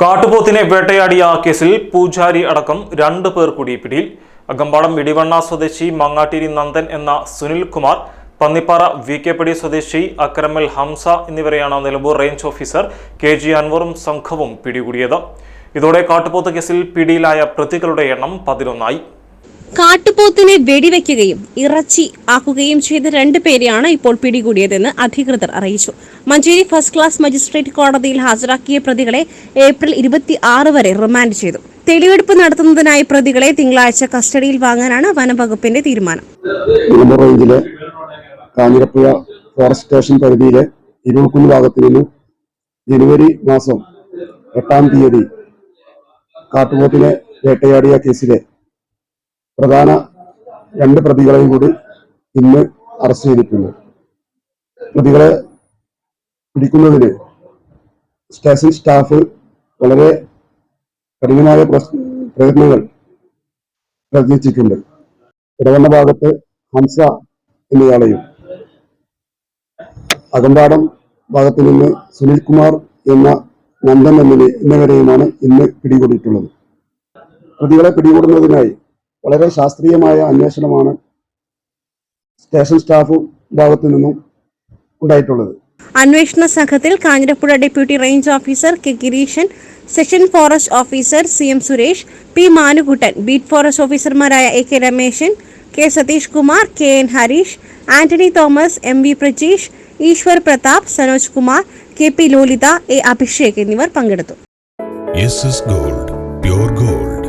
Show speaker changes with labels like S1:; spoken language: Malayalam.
S1: കാട്ടുപോത്തിനെ വേട്ടയാടിയ കേസിൽ പൂജാരി അടക്കം രണ്ട് പേർ കൂടി പിടിയിൽ. അകമ്പാടം ഇടിവണ്ണ സ്വദേശി മങ്ങാട്ടിരി നന്ദൻ എന്ന സുനിൽ കുമാർ പന്നിപ്പാറ വി കെ പടി സ്വദേശി അക്രമൽ ഹംസ എന്നിവരെയാണ് Nilambur range officer K G അൻവറും സംഘവും പിടികൂടിയത്. ഇതോടെ കാട്ടുപോത്ത് കേസിൽ പിടിയിലായ പ്രതികളുടെ എണ്ണം പതിനൊന്നായി.
S2: കാട്ടുപോത്തിനെ വെടിവെക്കുകയും ഇറച്ചി ആക്കുകയും ചെയ്ത രണ്ടു പേരെയാണ് ഇപ്പോൾ പിടികൂടിയതെന്ന് അധികൃതർ അറിയിച്ചു. മഞ്ചേരി ഫസ്റ്റ് ക്ലാസ് മജിസ്ട്രേറ്റ് കോടതിയിൽ ഹാജരാക്കിയ പ്രതികളെ ഏപ്രിൽ ഇരുപത്തി വരെ റിമാൻഡ് ചെയ്തു. തെളിവെടുപ്പ് നടത്തുന്നതിനായി പ്രതികളെ തിങ്കളാഴ്ച കസ്റ്റഡിയിൽ വാങ്ങാനാണ് വനംവകുപ്പിന്റെ തീരുമാനം.
S3: ഫോറസ്റ്റ് സ്റ്റേഷൻ പരിധിയിലെ ജനുവരി മാസം എട്ടാം തീയതി കാട്ടുപോത്തിനെ വേട്ടയാടിയ കേസിലെ പ്രധാന രണ്ട് പ്രതികളെയും കൂടി ഇന്ന് അറസ്റ്റ് ചെയ്തിട്ടുണ്ട്. പ്രതികളെ പിടിക്കുന്നതിന് സ്റ്റേഷൻ സ്റ്റാഫ് വളരെ കഠിനമായ പ്രയത്നങ്ങൾ പ്രയത്നിച്ചിട്ടുണ്ട്. ഇടവണ്ണ ഭാഗത്ത് ഹംസ എന്നയാളെയും അകമ്പാടം ഭാഗത്ത് നിന്ന് സുനിൽ കുമാർ എന്ന നന്ദൻ എന്നിവ എന്നിവരെയുമാണ് ഇന്ന് പിടികൂടിയിട്ടുള്ളത്. പ്രതികളെ പിടികൂടുന്നതിനായി വളരെ ശാസ്ത്രീയമായ അന്വേഷണമാണ് സ്റ്റേഷൻ സ്റ്റാഫ് ഭാഗത്തു നിന്നും ഉണ്ടായിട്ടുള്ളത്.
S2: അന്വേഷണ സംഘത്തിൽ Kanjirappuzha deputy range officer K Gireeshan section forest officer C M Suresh P Manukuttan beat forest ഓഫീസർമാരായ A K Rameshan K Satish Kumar K N Harish Antony Thomas M V Prajeesh Eshwar Pratap Sanoj Kumar K P Lolitha A Abhishek എന്നിവർ പങ്കെടുത്തു.
S4: Gold pure gold